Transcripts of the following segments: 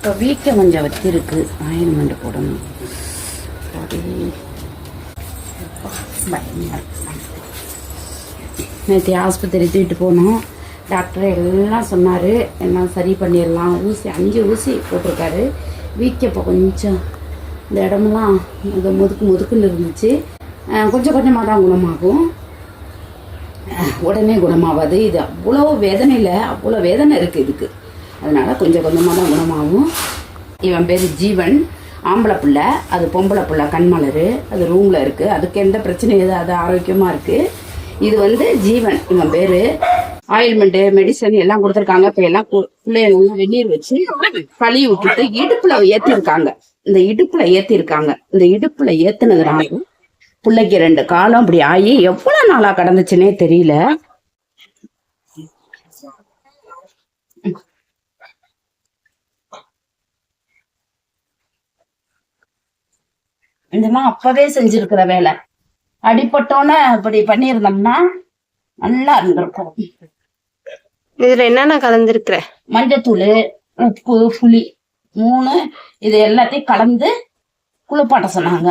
இப்போ வீட்டில் கொஞ்சம் வச்சிருக்கு ஆயின்மெண்ட் போடணும். அது நேற்று ஆஸ்பத்திரி தூக்கிட்டு போனோம். டாக்டர் எல்லாம் சொன்னார். எல்லாம் சரி பண்ணிடலாம். ஊசி அஞ்சு ஊசி போட்டிருக்காரு. வீக்கப்போ இப்போ கொஞ்சம் இந்த இடமெல்லாம் இது முதுக்கு முதுக்குன்னு இருந்துச்சு. கொஞ்சம் கொஞ்சமாக தான் குணமாகும். உடனே குணமாகாது. இது அவ்வளோ வேதனையில் அவ்வளோ வேதனை இருக்குது இதுக்கு. அதனால் கொஞ்சம் கொஞ்சமாக தான் குணமாகும். இவன் பேர் ஜீவன். ஆம்பளை பிள்ளை அது பொம்பளை பிள்ளை கண்மலர். அது ரூமில் இருக்குது அதுக்கு எந்த பிரச்சனையும் இல்லை. அது ஆரோக்கியமாக இருக்குது இது வந்து ஜீவன். இவன் பேர் ஆயில்மெண்ட்டு மெடிசன் எல்லாம் கொடுத்துருக்காங்க. இப்போ எல்லாம் பிள்ளைங்க வெந்நீர் வச்சு கழுவி விட்டுட்டு இடுப்பில் ஏற்றிருக்காங்க இந்த இடுப்பில் ஏற்றிருக்காங்க இந்த இடுப்பில் ஏற்றுனதுனால பிள்ளைக்கு ரெண்டு காலம் அப்படி ஆகி எவ்வளோ நாளாக கடந்துச்சுன்னே தெரியல. இதெல்லாம் அப்பவே செஞ்சிருக்கிற வேலை. அடிப்பட்டோன்னே அப்படி பண்ணியிருந்தோம்னா நல்லா இருந்திருக்கும். இதுல என்னென்ன கலந்துருக்குற? மஞ்சத்தூள் உப்பு புளி மூணு இது எல்லாத்தையும் கலந்து குளிப்பாட்ட சொன்னாங்க.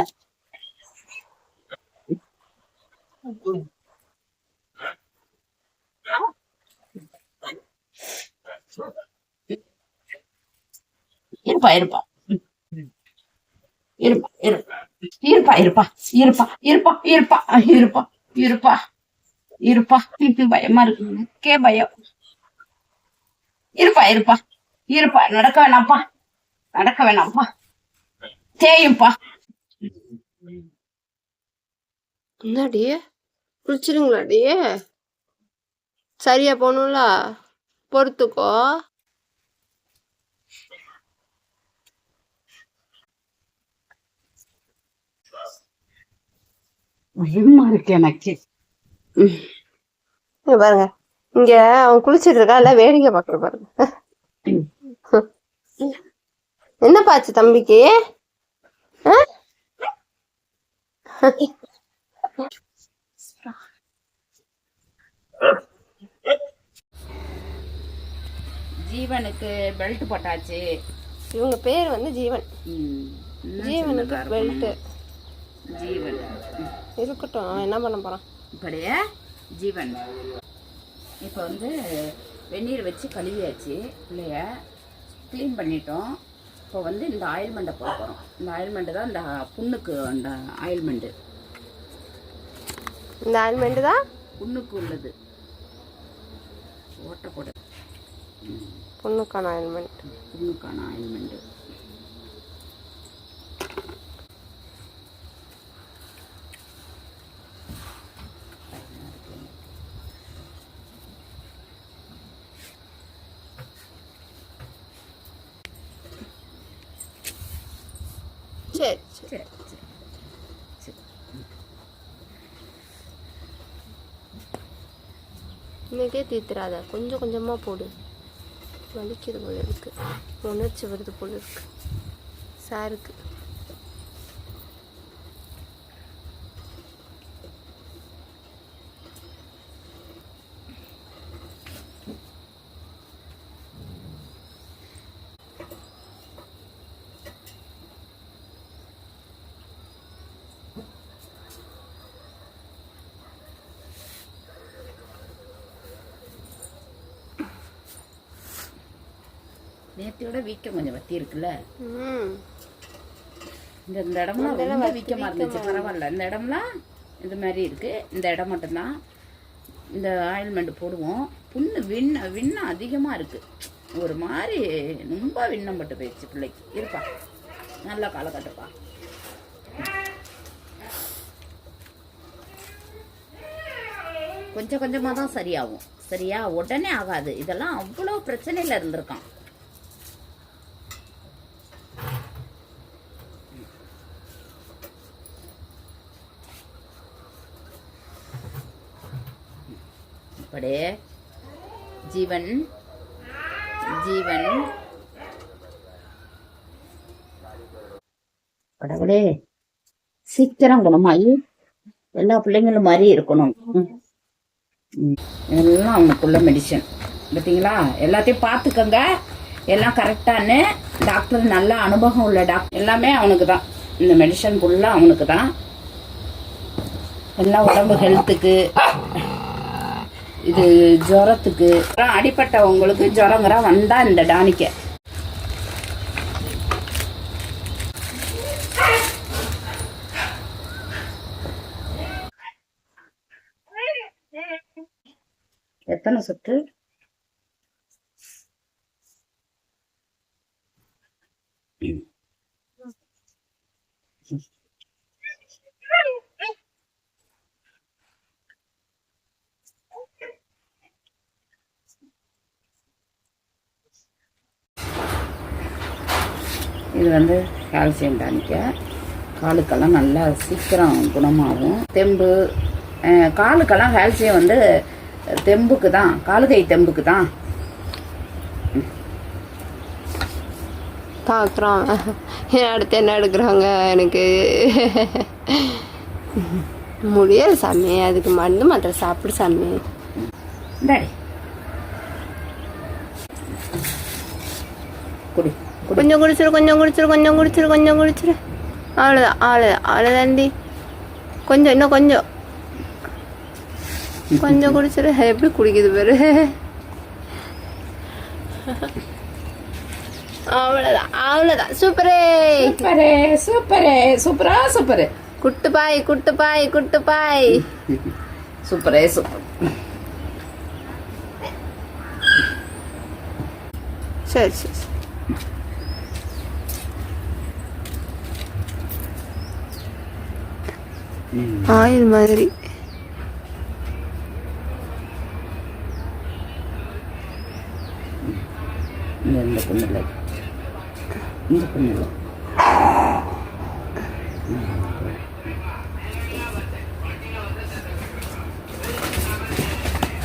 இருப்பா இருப்பா இருப்பா. இருப்பா இருப்பா இருப்பா இருப்பா இருப்பா இருப்பா இருப்பா இருப்பா. பயமா இருக்கு. பயம். இருப்பா இருப்பா இருப்பா. நடக்க வேணாம்ப்பா. நடக்க வேணாம்ப்பா. தேயும்ப்பா. என்னடியே குளிச்சிருங்களாடியே சரியா போகணும்ல? பொறுத்துக்கோ. பயமா இருக்கு எனக்கு. பாருங்க. இங்க அவன் குளிச்சிட்டு இருக்கா இல்ல வேடிக்கை பாக்குற பாருங்க. என்னப்பா ஆச்சு தம்பிக்கு? ஆ? ஜீவனுக்கு பெல்ட் போட்டாச்சு. இவங்க பேர் வந்து ஜீவன். ஜீவனுக்கு சின்னதா பெல்ட் இருக்கணும். ஜீவன். இருக்கட்டும் அவன் என்ன பண்ண போறான்? இப்படியே ஜீவன். இப்போ வந்து வெந்நீர் வச்சு கழுவியாச்சு பிள்ளைய க்ளீன் பண்ணிட்டோம். இப்போ வந்து இந்த ஆயில்மெண்ட்டை போட போகிறோம் இந்த ஆயில்மெண்ட்டு தான் இந்த புண்ணுக்கு அந்த ஆயில்மெண்ட்டு இந்த ஆயில்மெண்ட் தான்? புண்ணுக்கு உள்ளது. ஓட்டை போட. பொண்ணுக்கான ஆயில்மெண்ட் புண்ணுக்கான ஆயில்மெண்ட்டு சரி சரி. இன்றைக்கே தீர்த்துறாத கொஞ்சம் கொஞ்சமாக போடு. வலிக்கிறது போல இருக்குது உணர்ச்சி வருது போல இருக்குது சாருக்கு. நேத்தியோட வீக்கம் கொஞ்சம் வத்தி இருக்குல்ல? இந்த இந்த இடம்லாம் ரொம்ப வீக்கமா இருந்துச்சு. பரவாயில்ல. இந்த இடம்லாம் இது மாதிரி இருக்கு. இந்த இடம் மட்டும்தான். இந்த ஆயில்மெண்ட் போடுவோம். புண்ணு விண்ண விண்ணம் அதிகமா இருக்கு. ஒரு மாதிரி ரொம்ப விண்ணம் பட்டு போயிடுச்சு பிள்ளைக்கு. இருப்பா. நல்லா காலை கட்டுப்பா கொஞ்சம் கொஞ்சமாக தான் சரியாகும். சரியா? உடனே ஆகாது. இதெல்லாம் அவ்வளோ பிரச்சனையில் இருந்திருக்கான். அப்படியே. ஜீவன் ஜீவன். கடவுளே சீக்கிரம் குணமாயி எல்லா பிள்ளைங்களும் மாதிரி இருக்கணும். ம். எல்லாம் அவனுக்குள்ள மெடிசன் பார்த்தீங்களா? எல்லாத்தையும் பார்த்துக்கங்க. எல்லாம் கரெக்டானு டாக்டர் நல்ல அனுபவம் உள்ள டாக்டர் எல்லாமே அவனுக்கு தான் இந்த மெடிசன் ஃபுல்லாக அவனுக்கு தான் எல்லாம் உடம்பு ஹெல்த்துக்கு இது ஜுரத்துக்கு. அடிப்பட்டவங்களுக்கு ஜுரங்கிற வந்தா இந்த டானிக்க. எத்தனை சொட்டு? இது வந்து கால்சியம் டானிக்க காலுக்கெல்லாம் நல்லா சீக்கிரம் குணமாகும். தெம்பு காலுக்கெல்லாம் கால்சியம் வந்து தெம்புக்கு தான் காலுகை தெம்புக்கு தான். பார்க்குறோம் அடுத்து என்ன எடுக்கிறாங்க எனக்கு? முடியாது சாமி. அதுக்கு மருந்து மாத்திரை சாப்பிடு சாமி. குடி. கொஞ்சம் குடிச்சிரு கொஞ்சம் குடிச்சிரு கொஞ்சம் குடிச்சிரு கொஞ்சம் குடிச்சிரு அவ்வளோதான் அவ்வளோதான் அவ்வளோதாண்டி கொஞ்சம் இன்னும் கொஞ்சம் கொஞ்சம் குடிச்சிரு எப்படி குடிக்குது பேரு அவ்வளோதான் அவ்வளோதான் சூப்பரே சூப்பரே சூப்பரே சூப்பரா super good boy good boy good boy சூப்பரே super சரி சரி ஆயில் மாதிரி. இந்த பொண்ணுல. இந்த பொண்ணுல.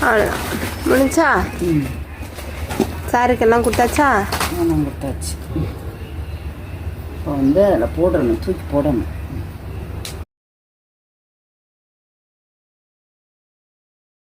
அவ்வளோதான் முடிஞ்சா? சாருக்கெல்லாம் கொடுத்தாச்சா? ஆமாம் கொடுத்தாச்சு. இப்போ வந்து அதில் போடணும். தூக்கி போடணும்.